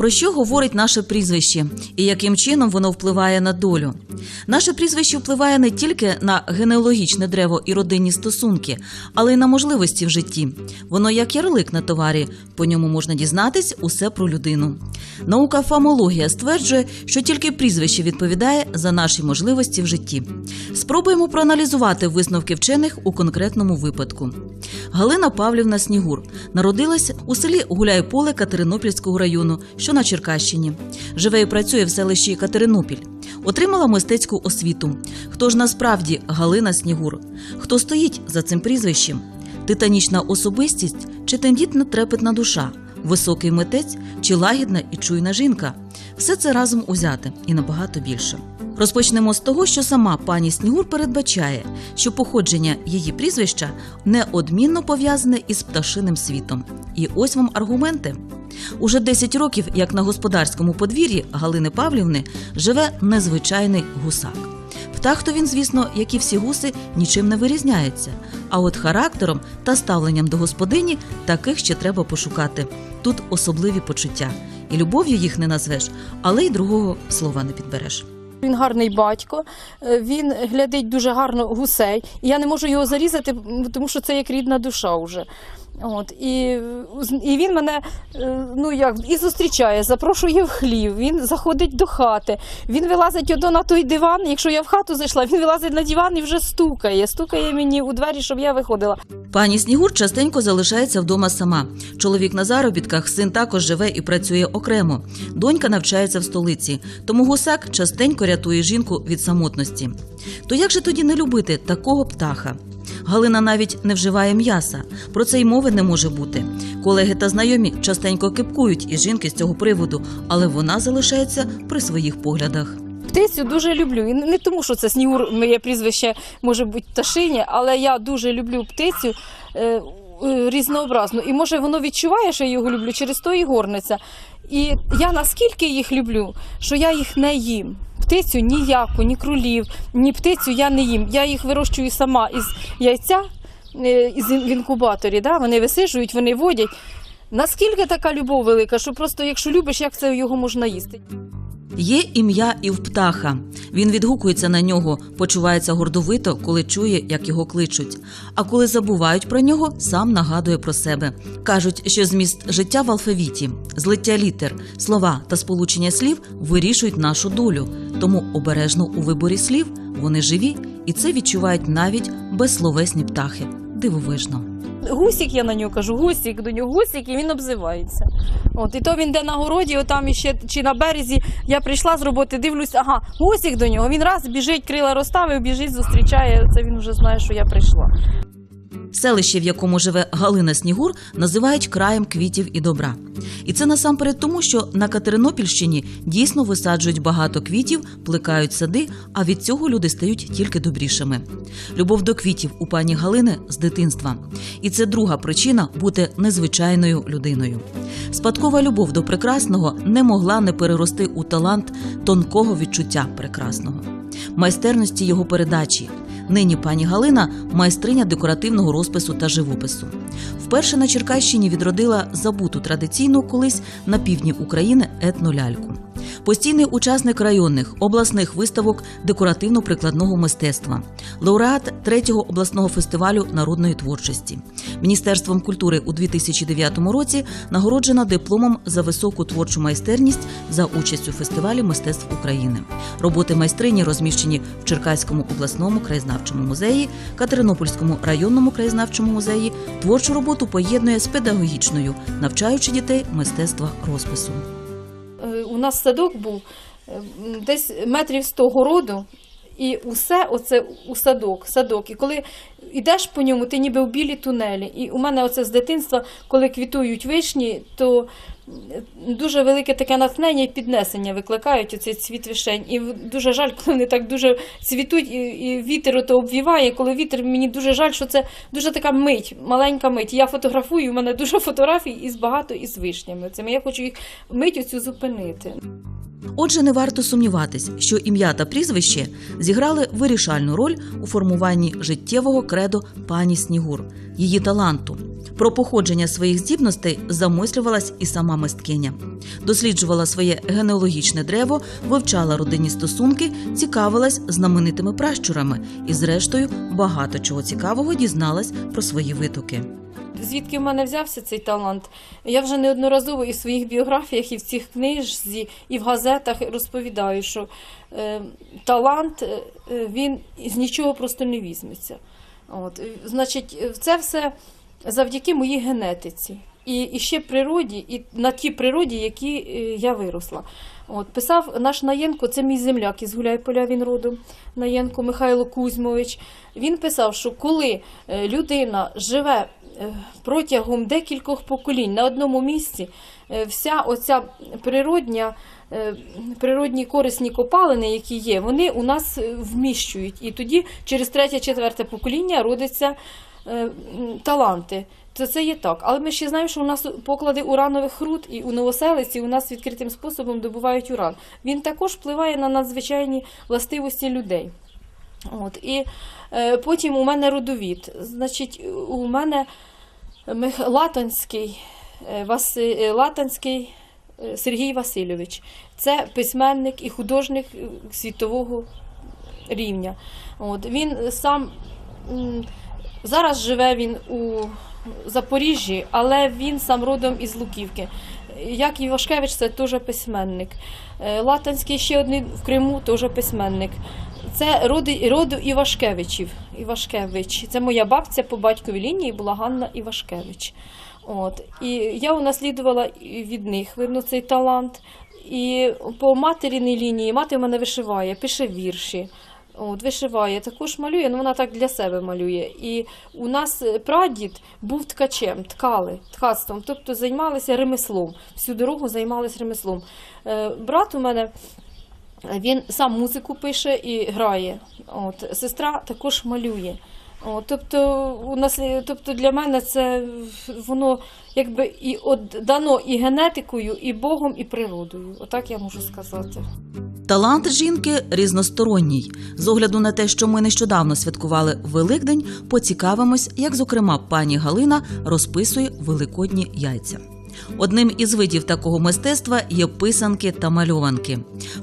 Про що говорить наше прізвище і яким чином воно впливає на долю? Наше прізвище впливає не тільки на генеалогічне древо і родинні стосунки, але й на можливості в житті. Воно як ярлик на товарі, по ньому можна дізнатись усе про людину. Наука фамологія стверджує, що тільки прізвище відповідає за наші можливості в житті. Спробуємо проаналізувати висновки вчених у конкретному випадку. Галина Павлівна Снігур народилась у селі Гуляйполе Катеринопільського району, що на Черкащині. Живе і працює в селищі Катеринопіль. Отримала мистецьку освіту. Хто ж насправді Галина Снігур? Хто стоїть за цим прізвищем? Титанічна особистість чи тендітна трепетна душа? Високий митець чи лагідна і чуйна жінка? Все це разом узяти і набагато більше. Розпочнемо з того, що сама пані Снігур передбачає, що походження її прізвища неодмінно пов'язане із пташиним світом. І ось вам аргументи. Уже 10 років, як на господарському подвір'ї Галини Павлівни, живе незвичайний гусак. Птах то він, звісно, як і всі гуси, нічим не вирізняється. А от характером та ставленням до господині таких ще треба пошукати. Тут особливі почуття. І любов'ю їх не назвеш, але й другого слова не підбереш. Він гарний батько, е, він глядить дуже гарно гусей. І я не можу його зарізати, тому що це як рідна душа вже. От, і, і він мене е, ну, як, і зустрічає, запрошує в хлів, він заходить до хати, він вилазить ото на той диван. Якщо я в хату зайшла, він вилазить на диван і вже стукає. Стукає мені у двері, щоб я виходила. Пані Снігур частенько залишається вдома сама. Чоловік на заробітках, син також живе і працює окремо. Донька навчається в столиці, тому гусак частенько рятує жінку від самотності. То як же тоді не любити такого птаха? Галина навіть не вживає м'яса. Про це й мови не може бути. Колеги та знайомі частенько кипкують із жінки з цього приводу, але вона залишається при своїх поглядах. Птицю дуже люблю. І не тому, що це снігур, моє прізвище може бути пташиня, але я дуже люблю птицю. Е, е, Різнообразну, і може воно відчуває, що я його люблю, через то і горниця. І я наскільки їх люблю, що я їх не їм. Птицю ніяку, ні кролів, ні птицю я не їм. Я їх вирощую сама із яйця, е, із інкубаторі. Да? Вони висижують, вони водять. Наскільки така любов велика, що просто якщо любиш, як це його можна їсти? Є ім'я і в птаха. Він відгукується на нього, почувається гордовито, коли чує, як його кличуть. А коли забувають про нього, сам нагадує про себе. Кажуть, що зміст життя в алфавіті, злиття літер, слова та сполучення слів вирішують нашу долю. Тому обережно у виборі слів вони живі, і це відчувають навіть безсловесні птахи. Дивовижно. Гусік, я на нього кажу, гусік до нього гусік, і він обзивається. От, і то він де на городі, отам іще чи на березі. Я прийшла з роботи, дивлюсь, ага, гусік до нього. Він раз біжить, крила розставив, біжить, зустрічає. Це він вже знає, що я прийшла. Селище, в якому живе Галина Снігур, називають краєм квітів і добра. І це насамперед тому, що на Катеринопільщині дійсно висаджують багато квітів, плекають сади, а від цього люди стають тільки добрішими. Любов до квітів у пані Галини з дитинства. І це друга причина бути незвичайною людиною. Спадкова любов до прекрасного не могла не перерости у талант тонкого відчуття прекрасного, майстерності його передачі. Нині пані Галина майстриня декоративного розпису та живопису. Вперше на Черкащині відродила забуту традиційну колись на півдні України етноляльку. Постійний учасник районних обласних виставок декоративно-прикладного мистецтва, лауреат третього обласного фестивалю народної творчості. Міністерством культури у 2009 році нагороджена дипломом за високу творчу майстерність за участь у фестивалі мистецтв України. Роботи майстрині розміщені в Черкаському обласному краєзнавчому музеї, Катеринопольському районному краєзнавчому музеї. Творчу роботу поєднує з педагогічною, навчаючи дітей мистецтва розпису. Е, У нас садок був е, десь метрів 100 городу, і усе оце у садок, садок. І коли йдеш по ньому, ти ніби в білі тунелі. І у мене оце з дитинства, коли квітують вишні, то дуже велике таке натхнення і піднесення викликають оцей цвіт вишень. І дуже жаль, коли вони так дуже цвітуть, і, вітер ото обвіває. Коли вітер, мені дуже жаль, що це дуже така мить, маленька мить. Я фотографую, у мене дуже фотографій із багато із вишнями. Цими я хочу їх мить оцю зупинити. Отже, не варто сумніватись, що ім'я та прізвище зіграли вирішальну роль у формуванні життєвого кредо пані Снігур, її таланту. Про походження своїх здібностей замислювалась і сама мисткиня. Досліджувала своє генеалогічне древо, вивчала родинні стосунки, цікавилась знаменитими пращурами і, зрештою, багато чого цікавого дізналась про свої витоки. Звідки в мене взявся цей талант? Я вже неодноразово і в своїх біографіях, і в цих книжці, і в газетах розповідаю, що е, талант е, він з нічого просто не візьметься. От, значить, це все завдяки моїй генетиці. І, і ще природі, і на тій природі, які е, я виросла. От, писав наш Наєнко, це мій земляк із Гуляйполя, він родом, Наєнко Михайло Кузьмович. Він писав, що коли е, людина живе протягом декількох поколінь на одному місці, е, вся оця природня, е, природні корисні копалини, які є, вони у нас е, вміщують. І тоді через третє-четверте покоління родяться е, таланти. То це є так. Але ми ще знаємо, що у нас поклади уранових руд і у новоселиці у нас відкритим способом добувають уран. Він також впливає на надзвичайні властивості людей. От, і е, потім у мене родовід. Значить, у мене. Латанський, е, Васи... е, Латанський е, Сергій Васильович. Це письменник і художник світового рівня. От, він сам зараз живе він у Запоріжжі, але він сам родом із Луківки. Як Івашкевич, це теж письменник. Латанський ще один в Криму теж письменник. Це роди, роду Івашкевичів. Івашкевич. Це моя бабця по батьковій лінії була Ганна Івашкевич. От. І я унаслідувала від них, видно, цей талант. І по материній лінії мати в мене вишиває, пише вірші. От, вишиває, також малює, але вона так для себе малює. І у нас е, прадід був ткачем, ткали, ткацтвом, тобто займалися ремеслом. Всю дорогу займалися ремеслом. Е, брат у мене він сам музику пише і грає. От, сестра також малює. От, тобто, у нас, е, тобто для мене це воно якби і от, дано і генетикою, і Богом, і природою. Отак я можу сказати. Талант жінки різносторонній. З огляду на те, що ми нещодавно святкували Великдень, поцікавимось, як, зокрема, пані Галина розписує великодні яйця. Одним із видів такого мистецтва є писанки та мальованки.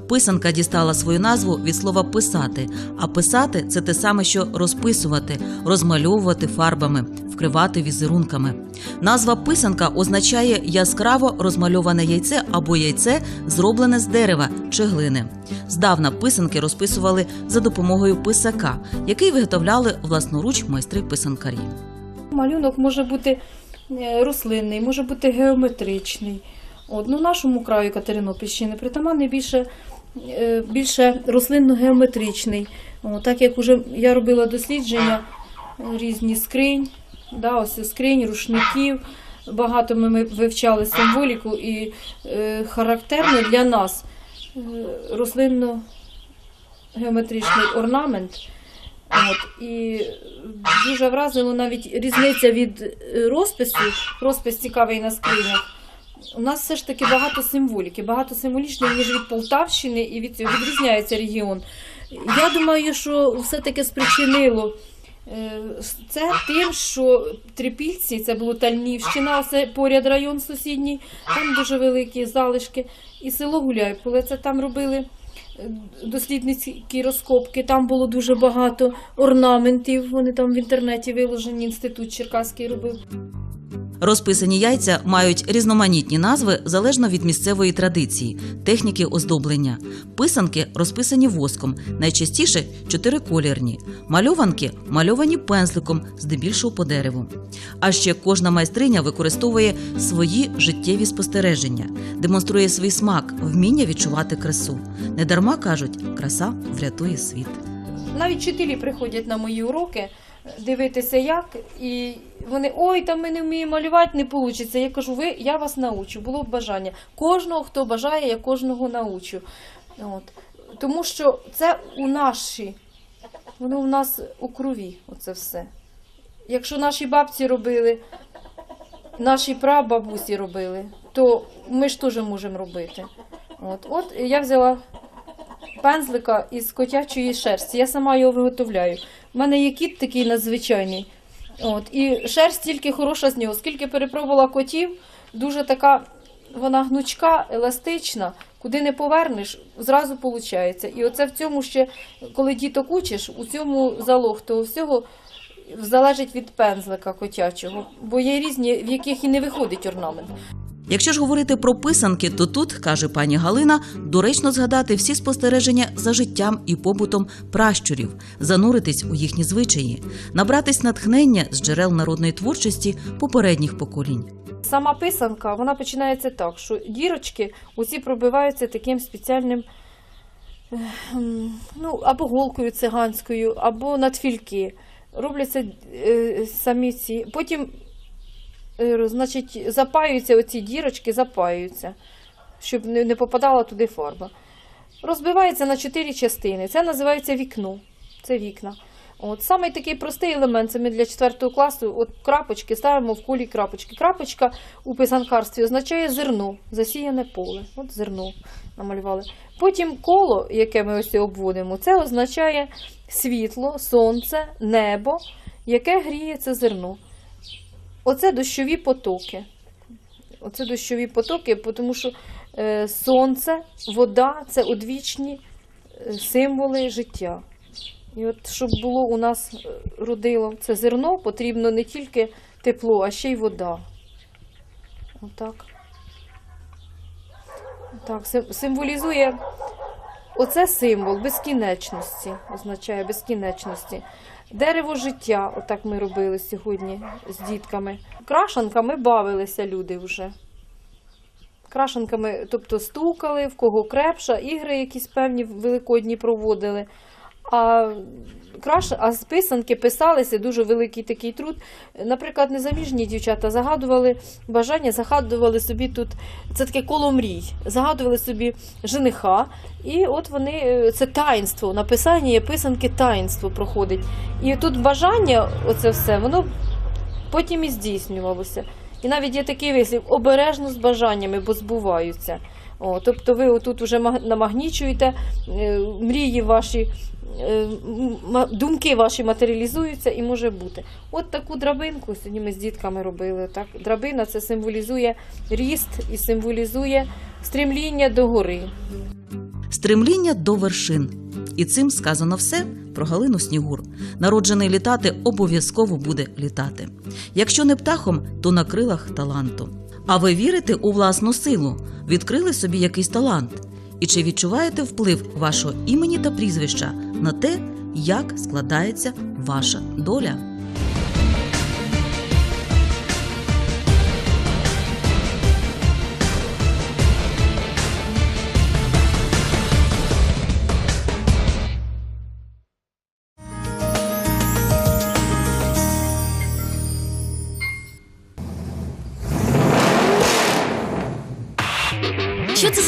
Писанка дістала свою назву від слова писати, а писати це те саме, що розписувати, розмальовувати фарбами, вкривати візерунками. Назва писанка означає яскраво розмальоване яйце або яйце, зроблене з дерева чи глини. Здавна писанки розписували за допомогою писака, який виготовляли власноруч майстри писанкарі. Малюнок може бути рослинний, може бути геометричний. От, ну, нашому краю Катеринопільщини притаманний більше, е, більше рослинно-геометричний. Так як уже я робила дослідження е, різні скринь, да, ось скринь, рушників. Багато ми, ми вивчали символіку і е, характерно для нас е, рослинно-геометричний орнамент. От, і дуже вразило навіть різниця від е, розпису, розпис цікавий на скринях. У нас все ж таки багато символіки, багато символічної, ніж від Полтавщини і від цього відрізняється регіон. Я думаю, що все-таки спричинило е, це тим, що Трипільці, це було Тальнівщина, це поряд район сусідній, там дуже великі залишки. І село Гуляйполе, це там робили дослідницькі розкопки, там було дуже багато орнаментів. Вони там в інтернеті виложені, інститут Черкаський робив. Розписані яйця мають різноманітні назви залежно від місцевої традиції, техніки оздоблення. Писанки розписані воском, найчастіше чотириколірні. Мальованки мальовані пензликом, здебільшого по дереву. А ще кожна майстриня використовує свої життєві спостереження, демонструє свій смак, вміння відчувати красу. Недарма кажуть, краса врятує світ. Навіть вчителі приходять на мої уроки дивитися, як, і вони ой, там ми не вміємо малювати, не вийде. Я кажу, ви я вас научу. Було б бажання. Кожного, хто бажає, я кожного научу. От. Тому що це у наші, воно в нас у крові, оце все. Якщо наші бабці робили, наші прабабусі робили, то ми ж теж можемо робити. От, от я взяла пензлика із котячої шерсті. Я сама його виготовляю. У мене є кіт такий надзвичайний. От, і шерсть тільки хороша з нього. Скільки перепробувала котів, дуже така вона гнучка, еластична. Куди не повернеш, зразу виходить. І оце в цьому ще, коли діток учиш, у цьому залог того всього залежить від пензлика котячого. Бо є різні, в яких і не виходить орнамент. Якщо ж говорити про писанки, то тут, каже пані Галина, доречно згадати всі спостереження за життям і побутом пращурів, зануритись у їхні звичаї, набратись натхнення з джерел народної творчості попередніх поколінь. Сама писанка вона починається так, що дірочки усі пробиваються таким спеціальним ем, ну, або голкою циганською, або надфільки. Робляться е, самі ці. Потім значить, запаюються оці дірочки, запаюються, щоб не, попадала туди фарба. Розбивається на чотири частини. Це називається вікно. Це вікна. От самий такий простий елемент, це ми для 4 класу, от крапочки ставимо в колі крапочки. Крапочка у писанкарстві означає зерно, засіяне поле. От зерно намалювали. Потім коло, яке ми ось обводимо, це означає світло, сонце, небо, яке гріє це зерно. Оце дощові потоки. Оце дощові потоки, тому що е, сонце, вода це одвічні е, символи життя. І от щоб було у нас е, родило це зерно, потрібно не тільки тепло, а ще й вода. Отак. Так, символізує оце символ безкінечності, означає безкінечності. Дерево життя, отак ми робили сьогодні з дітками. Крашанками бавилися люди вже. Крашенками, тобто стукали, в кого крепша, ігри якісь певні великодні проводили. А, краш... а з писанки писалися дуже великий такий труд. Наприклад, незаміжні дівчата загадували бажання, загадували собі тут це таке коло мрій, загадували собі жениха, і от вони це таїнство, написання є писанки таїнство проходить. І тут бажання, оце все, воно потім і здійснювалося. І навіть є такий вислів обережно з бажаннями, бо збуваються. О, тобто ви отут вже маг- намагнічуєте, е, мрії ваші, думки ваші матеріалізуються і може бути. От таку драбинку сьогодні ми з дітками робили. Так? Драбина це символізує ріст і символізує стрімління до гори. Стремління до вершин. І цим сказано все про Галину Снігур. Народжений літати обов'язково буде літати. Якщо не птахом, то на крилах таланту. А ви вірите у власну силу? Відкрили собі якийсь талант? І чи відчуваєте вплив вашого імені та прізвища на те, як складається ваша доля?